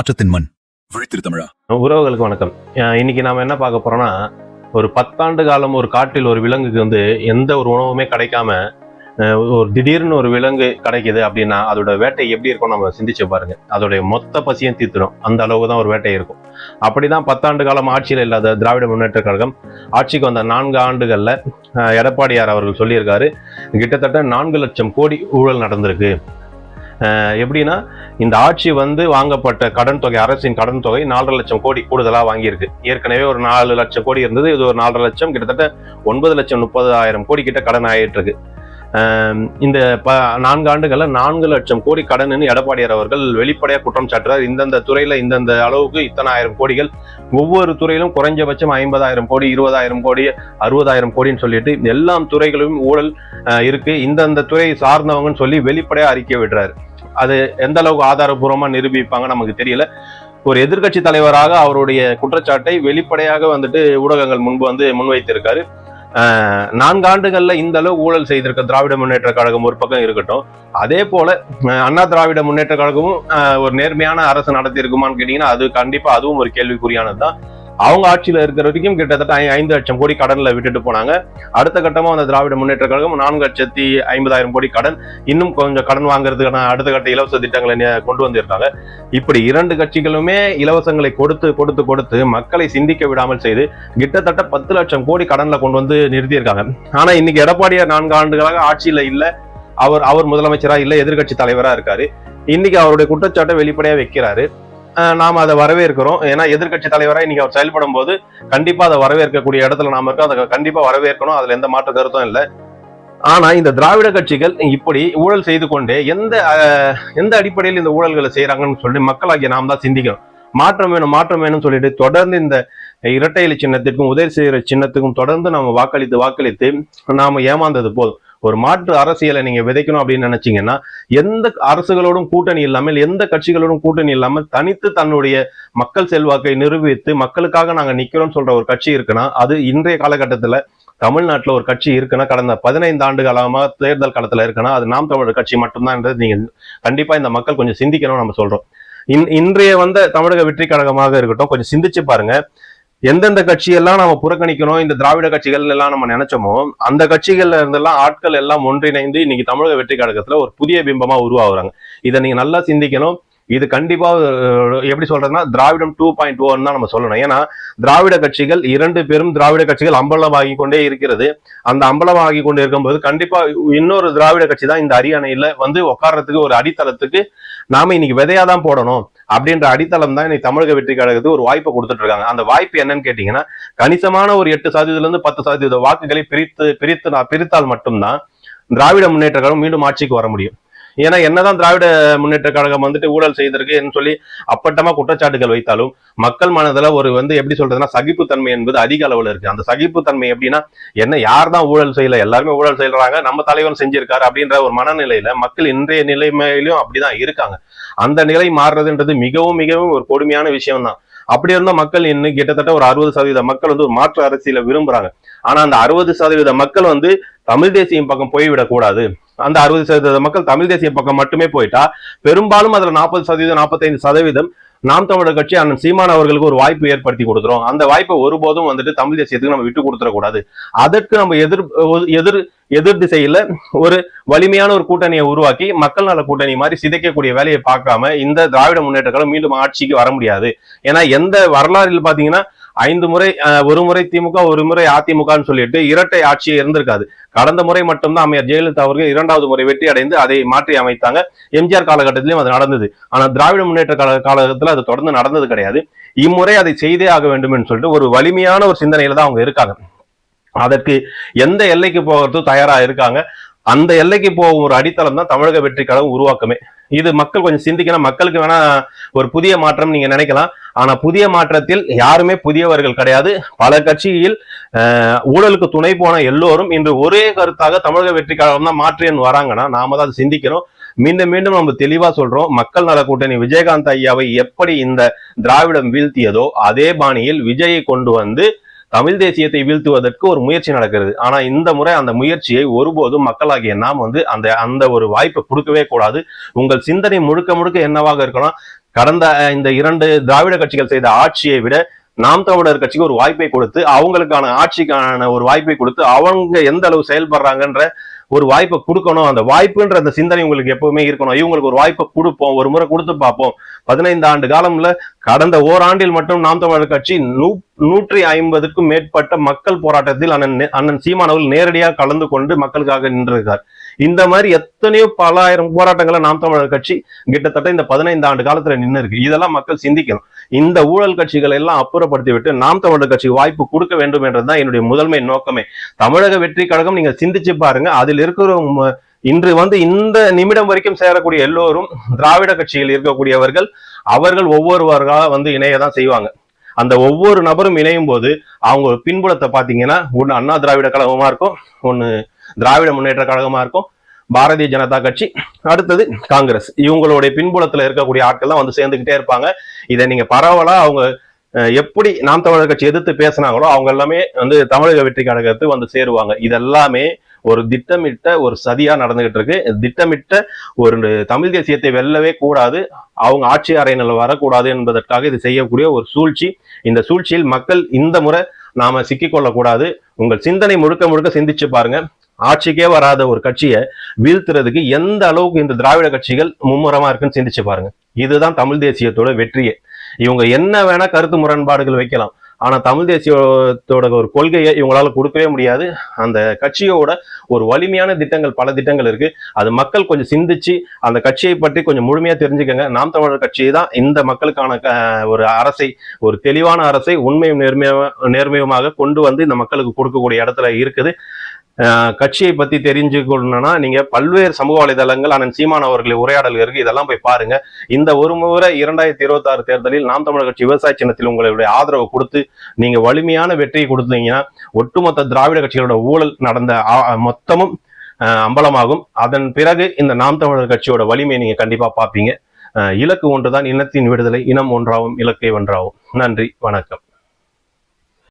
மாற்றத்தின் மண். விழித்திரு தமிழா. உறவுகளுக்கு வணக்கம். இன்னைக்கு நாம என்ன பார்க்க போறோம்னா ஒரு பத்தாண்டு காலம் ஒரு காட்டில் ஒரு விலங்குக்கு வந்து எந்த ஒரு உணவுமே கிடைக்காம ஒரு திடீர்னு ஒரு விலங்கு கிடைக்குது அப்படின்னா அதோட வேட்டை எப்படி இருக்கும் நம்ம சிந்திச்சு பாருங்க. அதோடைய மொத்த பசியும் தீர்த்துடும். அந்த அளவுக்கு தான் ஒரு வேட்டை இருக்கும். அப்படிதான் பத்தாண்டு காலம் ஆட்சியில் இல்லாத திராவிட முன்னேற்ற கழகம் ஆட்சிக்கு வந்த நான்கு ஆண்டுகள்ல எடப்பாடியார் அவர்கள் சொல்லியிருக்காரு கிட்டத்தட்ட நான்கு லட்சம் கோடி ஊழல் நடந்திருக்கு. எப்படின்னா இந்த ஆட்சி வந்து வாங்கப்பட்ட கடன் தொகை அரசின் கடன் தொகை நாலரை லட்சம் கோடி கூடுதலாக வாங்கியிருக்கு. ஏற்கனவே ஒரு நாலு லட்சம் கோடி இருந்தது இது ஒரு நாலரை லட்சம் கிட்டத்தட்ட ஒன்பது லட்சம் முப்பதாயிரம் கோடி கிட்ட கடன் ஆகிட்டு இருக்கு இந்த ப நான்கு ஆண்டுகளில் நான்கு லட்சம் கோடி கடன்னு எடப்பாடியார் அவர்கள் வெளிப்படையாக குற்றம் சாட்டுறார். இந்தந்த துறையில் இந்தந்த அளவுக்கு இத்தனை ஆயிரம் கோடிகள் ஒவ்வொரு துறையிலும் குறைஞ்சபட்சம் ஐம்பதாயிரம் கோடி இருபதாயிரம் கோடி அறுபதாயிரம் கோடின்னு சொல்லிட்டு எல்லாம் துறைகளிலும் ஊழல் இருக்கு. இந்தந்த துறை சார்ந்தவங்கன்னு சொல்லி வெளிப்படையாக அறிக்கை விடுறாரு. அது எந்த அளவுக்கு ஆதாரபூர்வமாக நிரூபிப்பாங்க நமக்கு தெரியல. ஒரு எதிர்க்கட்சி தலைவராக அவருடைய குற்றச்சாட்டை வெளிப்படையாக வந்துட்டு ஊடகங்கள் முன்பு வந்து முன்வைத்திருக்காரு. நான்காண்டுகளில் இந்த அளவு ஊழல் செய்திருக்க திராவிட முன்னேற்ற கழகம் ஒரு பக்கம் இருக்கட்டும். அதே போல அண்ணா திராவிட முன்னேற்ற கழகமும் ஒரு நேர்மையான அரசு நடத்தி இருக்குமான்னு கேட்டீங்கன்னா அது கண்டிப்பா அதுவும் ஒரு கேள்விக்குறியானது தான் அவங்க ஆட்சியில இருக்கிற வரைக்கும் கிட்டத்தட்ட ஐந்து லட்சம் கோடி கடனில் விட்டுட்டு போனாங்க. அடுத்த கட்டமாக அந்த திராவிட முன்னேற்ற கழகம் நான்கு லட்சத்தி ஐம்பதாயிரம் கோடி கடன் இன்னும் கொஞ்சம் கடன் வாங்குறதுக்கான அடுத்த கட்ட இலவச திட்டங்களை கொண்டு வந்திருக்காங்க. இப்படி இரண்டு கட்சிகளுமே இலவசங்களை கொடுத்து கொடுத்து கொடுத்து மக்களை சிந்திக்க விடாமல் செய்து கிட்டத்தட்ட பத்து லட்சம் கோடி கடன்ல கொண்டு வந்து நிறுத்தியிருக்காங்க. ஆனா இன்னைக்கு எடப்பாடியார் நான்கு ஆண்டுகளாக ஆட்சியில இல்ல. அவர் அவர் முதலமைச்சரா இல்ல எதிர்க்கட்சி தலைவரா இருக்காரு. இன்னைக்கு அவருடைய குற்றச்சாட்டை வெளிப்படையா வைக்கிறாரு. நாம் அதை வரவேற்கிறோம். ஏன்னா எதிர்க்கட்சி தலைவராக இன்னைக்கு அவர் செயல்படும் போது கண்டிப்பா அதை வரவேற்கக்கூடிய இடத்துல நாம இருக்கோம். அதை கண்டிப்பா வரவேற்கணும். அதுல எந்த மாற்று கருத்தும் இல்லை. ஆனா இந்த திராவிட கட்சிகள் இப்படி ஊழல் செய்து கொண்டே எந்த எந்த அடிப்படையில் இந்த ஊழல்களை செய்யறாங்கன்னு சொல்லி மக்களாகிய நாம் தான் சிந்திக்கணும். மாற்றம் வேணும் மாற்றம் வேணும்னு சொல்லிட்டு தொடர்ந்து இந்த இரட்டை இலை சின்னத்திற்கும் உதவி செய்கிற சின்னத்துக்கும் தொடர்ந்து நம்ம வாக்களித்து வாக்களித்து நாம ஏமாந்தது போதும். ஒரு மாற்று அரசியலை நீங்க விதைக்கணும் அப்படின்னு நினைச்சீங்கன்னா எந்த அரசுகளோடும் கூட்டணி இல்லாமல் எந்த கட்சிகளோடும் கூட்டணி இல்லாமல் தனித்து தன்னுடைய மக்கள் செல்வாக்கை நிரூபித்து மக்களுக்காக நாங்க நிக்கிறோம் சொல்ற ஒரு கட்சி இருக்குன்னா அது இன்றைய காலகட்டத்துல தமிழ்நாட்டில் ஒரு கட்சி இருக்குன்னா கடந்த பதினைந்து ஆண்டு காலமாக தேர்தல் காலத்தில் இருக்குன்னா அது நாம் தமிழர் கட்சி மட்டும்தான்ன்றது நீங்கள் கண்டிப்பாக இந்த மக்கள் கொஞ்சம் சிந்திக்கணும்னு நம்ம சொல்கிறோம் இன் இன்றைய வந்த தமிழக வெற்றி கழகமாக இருக்கட்டும் கொஞ்சம் சிந்திச்சு பாருங்க. எந்தெந்த கட்சியெல்லாம் நம்ம புறக்கணிக்கணும் இந்த திராவிட கட்சிகள் எல்லாம் நம்ம நினைச்சோமோ அந்த கட்சிகள்ல இருந்தெல்லாம் ஆட்கள் எல்லாம் ஒன்றிணைந்து இன்னைக்கு தமிழக வெற்றி கழகத்துல ஒரு புதிய பிம்பமா உருவாகுறாங்க. இதை நீங்க நல்லா சிந்திக்கணும். இது கண்டிப்பா எப்படி சொல்றதுன்னா திராவிடம் டூ பாயிண்ட் ஓன்னு தான் நம்ம சொல்லணும். ஏன்னா திராவிட கட்சிகள் இரண்டு பெரும் திராவிட கட்சிகள் அம்பலமாகி கொண்டே இருக்கிறது. அந்த அம்பலமாகி கொண்டு இருக்கும்போது கண்டிப்பா இன்னொரு திராவிட கட்சி தான் இந்த அரியணையில வந்து உட்கார்றதுக்கு ஒரு அடித்தளத்துக்கு நாம இன்னைக்கு விதையா தான் போடணும். அப்படின்ற அடித்தளம் தான் இன்னைக்கு தமிழக வெற்றி கழகத்துக்கு ஒரு வாய்ப்பை கொடுத்துட்டு இருக்காங்க. அந்த வாய்ப்பு என்னன்னு கேட்டீங்கன்னா கணிசமான ஒரு எட்டு சதவீதத்துல இருந்து பத்து சதவீத வாக்குகளை பிரித்து பிரித்து நான் பிரித்தால் மட்டும்தான் திராவிட முன்னேற்ற கழகம் மீண்டும் ஆட்சிக்கு வர முடியும். ஏன்னா என்னதான் திராவிட முன்னேற்ற கழகம் வந்துட்டு ஊழல் செய்திருக்குன்னு சொல்லி அப்பட்டமா குற்றச்சாட்டுகள் வைத்தாலும் மக்கள் மனதுல ஒரு வந்து எப்படி சொல்றதுன்னா சகிப்புத்தன்மை என்பது அதிக அளவில் இருக்கு. அந்த சகிப்புத்தன்மை எப்படின்னா என்ன யார் தான் ஊழல் செய்யல எல்லாருமே ஊழல் செய்யறாங்க நம்ம தலைவன் செஞ்சிருக்காரு அப்படின்ற ஒரு மனநிலையில மக்கள் இன்றைய நிலைமையிலும் அப்படிதான் இருக்காங்க. அந்த நிலை மாறுறதுன்றது மிகவும் மிகவும் ஒரு கொடுமையான விஷயம் தான் அப்படி இருந்த மக்கள் இன்னும் கிட்டத்தட்ட ஒரு அறுபது சதவீத மக்கள் வந்து ஒரு மாற்று அரசியல விரும்புறாங்க. ஆனா அந்த அறுபது சதவீத மக்கள் வந்து தமிழ் தேசியம் பக்கம் போய்விடக்கூடாது அந்த அறுபது சதவீத மக்கள் தமிழ் தேசிய பக்கம் மட்டுமே போயிட்டா பெரும்பாலும் அதுல நாற்பது சதவீதம் நாற்பத்தைந்து சதவீதம் நாம் தமிழர் கட்சி அண்ணன் சீமான் அவர்களுக்கு ஒரு வாய்ப்பு ஏற்படுத்தி கொடுத்துரும் அந்த வாய்ப்பை ஒருபோதும் வந்துட்டு தமிழ் தேசியத்துக்கு நம்ம விட்டு கொடுத்துடக்கூடாது. அதற்கு நம்ம எதிர் எதிர் எதிர் திசையில ஒரு வலிமையான ஒரு கூட்டணியை உருவாக்கி மக்கள் நல கூட்டணி மாதிரி சிதைக்கக்கூடிய வேலையை பார்க்காம இந்த திராவிட முன்னேற்றங்களும் மீண்டும் ஆட்சிக்கு வர முடியாது. ஏன்னா எந்த வரலாறில் பாத்தீங்கன்னா ஐந்து முறை ஒரு முறை திமுக ஒரு முறை அதிமுகன்னு சொல்லிட்டு இரட்டை ஆட்சியே இருந்திருக்காது. கடந்த முறை மட்டும்தான் அம்மையார் ஜெயலலிதா அவர்கள் இரண்டாவது முறை வெற்றி அடைந்து அதை மாற்றி அமைத்தாங்க. எம்ஜிஆர் காலகட்டத்திலும் அது நடந்தது. ஆனால் திராவிட முன்னேற்ற கால காலகட்டத்தில் அது தொடர்ந்து நடந்தது கிடையாது. இம்முறை அதை செய்தே ஆக வேண்டும் என்று சொல்லிட்டு ஒரு வலிமையான ஒரு சிந்தனையில தான் அவங்க இருக்காங்க. அதற்கு எந்த எல்லைக்கு போகிறது தயாரா இருக்காங்க. அந்த எல்லைக்கு போகும் ஒரு அடித்தளம் தான் தமிழக வெற்றி கழகம் உருவாக்கமே. இது மக்கள் கொஞ்சம் சிந்திக்கணும். மக்களுக்கு வேணா ஒரு புதிய மாற்றம் நீங்க நினைக்கலாம். ஆனா புதிய மாற்றத்தில் யாருமே புதியவர்கள் கிடையாது. பல கட்சியில் ஊழலுக்கு துணை போன எல்லோரும் இன்று ஒரே கருத்தாக தமிழக வெற்றி கழகம் தான் மாற்றியன் வராங்கன்னா நாம தான் அதை சிந்திக்கணும் மீண்டும் மீண்டும் நம்ம தெளிவா சொல்றோம். மக்கள் நல கூட்டணி விஜயகாந்த் ஐயாவை எப்படி இந்த திராவிடம் வீழ்த்தியதோ அதே பாணியில் விஜயை கொண்டு வந்து தமிழ் தேசியத்தை வீழ்த்துவதற்கு ஒரு முயற்சி நடக்கிறது. ஆனா இந்த முறை அந்த முயற்சியை ஒருபோதும் மக்களாகிய நாம் வந்து அந்த அந்த ஒரு வாய்ப்பை கொடுக்கவே கூடாது. உங்கள் சிந்தனை முழுக்க முழுக்க என்னவாக இருக்கணும் கடந்த இந்த இரண்டு திராவிட கட்சிகள் செய்த ஆட்சியை விட நாம் தமிழர் கட்சிக்கு ஒரு வாய்ப்பை கொடுத்து அவங்களுக்கான ஆட்சிக்கான ஒரு வாய்ப்பை கொடுத்து அவங்க எந்த அளவு செயல்படுறாங்கன்ற ஒரு வாய்ப்பை கொடுக்கணும். அந்த வாய்ப்புன்ற அந்த சிந்தனை உங்களுக்கு எப்பவுமே இருக்கணும். இவங்களுக்கு ஒரு வாய்ப்பை கொடுப்போம். ஒரு முறை கொடுத்து பார்ப்போம். பதினைந்து ஆண்டு காலம்ல கடந்த ஓராண்டில் மட்டும் நாம் தமிழர் கட்சி நூ நூற்றி ஐம்பதுக்கும் மேற்பட்ட மக்கள் போராட்டத்தில் அண்ணன் அண்ணன் சீமானவர்கள் நேரடியாக கலந்து கொண்டு மக்களுக்காக நின்றிருக்கார். இந்த மாதிரி எத்தனையோ பல ஆயிரம் போராட்டங்களை நாம் தமிழர் கட்சி கிட்டத்தட்ட இந்த பதினைந்து ஆண்டு காலத்துல நின்று இருக்கு. இதெல்லாம் மக்கள் சிந்திக்கணும். இந்த ஊழல் கட்சிகளை எல்லாம் அப்புறப்படுத்தி விட்டு நாம் தமிழர் கட்சிக்கு வாய்ப்பு கொடுக்க வேண்டும் என்றதுதான் என்னுடைய முதன்மை நோக்கமே. தமிழக வெற்றி கழகம் நீங்க சிந்திச்சு பாருங்க. அதில் இருக்கிற இன்று வந்து இந்த நிமிடம் வரைக்கும் சேரக்கூடிய எல்லோரும் திராவிட கட்சியில் இருக்கக்கூடியவர்கள் அவர்கள் ஒவ்வொருவர்களாக வந்து இணைய தான் செய்வாங்க. அந்த ஒவ்வொரு நபரும் இணையும் போது அவங்க பின்புலத்தை பாத்தீங்கன்னா ஒன்று அண்ணா திராவிட கழகமா இருக்கும் ஒன்று திராவிட முன்னேற்ற கழகமா இருக்கும். பாரதிய ஜனதா கட்சி. அடுத்தது காங்கிரஸ். இவங்களுடைய பின்புலத்துல இருக்கக்கூடிய ஆட்கள் தான் வந்து சேர்ந்துகிட்டே இருப்பாங்க. இதை நீங்க பரவலா அவங்க எப்படி நாம் தமிழர் கட்சி எதிர்த்து பேசினாங்களோ அவங்க எல்லாமே வந்து தமிழக வெற்றி கழகத்துக்கு வந்து சேருவாங்க. இதெல்லாமே ஒரு திட்டமிட்ட ஒரு சதியா நடந்துகிட்டு இருக்கு. திட்டமிட்ட ஒரு தமிழ் தேசியத்தை வெல்லவே கூடாது. அவங்க ஆட்சி அறையினில் வரக்கூடாது என்பதற்காக இது செய்யக்கூடிய ஒரு சூழ்ச்சி. இந்த சூழ்ச்சியில் மக்கள் இந்த முறை நாம சிக்கிக்கொள்ளக்கூடாது உங்கள் சிந்தனை முழுக்க முழுக்க சிந்திச்சு பாருங்க. ஆட்சிக்கே வராத ஒரு கட்சியை வீழ்த்துறதுக்கு எந்த அளவுக்கு இந்த திராவிட கட்சிகள் மும்முரமா இருக்குன்னு சிந்திச்சு பாருங்க. இதுதான் தமிழ் தேசியத்தோட வெற்றியே. இவங்க என்ன வேணா கருத்து முரண்பாடுகள் வைக்கலாம். ஆனா தமிழ் தேசியத்தோட ஒரு கொள்கையை இவங்களால கொடுக்கவே முடியாது. அந்த கட்சியோட ஒரு வலிமையான திட்டங்கள் பல திட்டங்கள் இருக்கு. அது மக்கள் கொஞ்சம் சிந்திச்சு அந்த கட்சியை பற்றி கொஞ்சம் முழுமையா தெரிஞ்சுக்கங்க. நாம் தமிழர் கட்சி தான் இந்த மக்களுக்கான க- ஒரு அரசை ஒரு தெளிவான அரசை உண்மையும் நேர்மையாக நேர்மையுமாக கொண்டு வந்து இந்த மக்களுக்கு கொடுக்கக்கூடிய இடத்துல இருக்குது. கட்சியை பத்தி தெரிஞ்சுக்கணும்னா நீங்க பல்வேறு சமூக வலைதளங்கள் அண்ணன் சீமான் அவர்களை உரையாடல் இருக்கு. இதெல்லாம் போய் பாருங்க. இந்த ஒரு முறை இரண்டாயிரத்தி இருபத்தி ஆறு தேர்தலில் நாம் தமிழர் கட்சி விவசாய சின்னத்தில் உங்களுடைய ஆதரவு கொடுத்து நீங்க வலிமையான வெற்றியை கொடுத்தீங்கன்னா ஒட்டுமொத்த திராவிட கட்சிகளோட ஊழல் நடந்த மொத்தமும் அம்பலமாகும். அதன் பிறகு இந்த நாம் தமிழர் கட்சியோட வலிமையை நீங்க கண்டிப்பா பார்ப்பீங்க. இலக்கு ஒன்றுதான் இனத்தின் விடுதலை இனம் ஒன்றாகும் இலக்கை ஒன்றாகும் நன்றி வணக்கம்.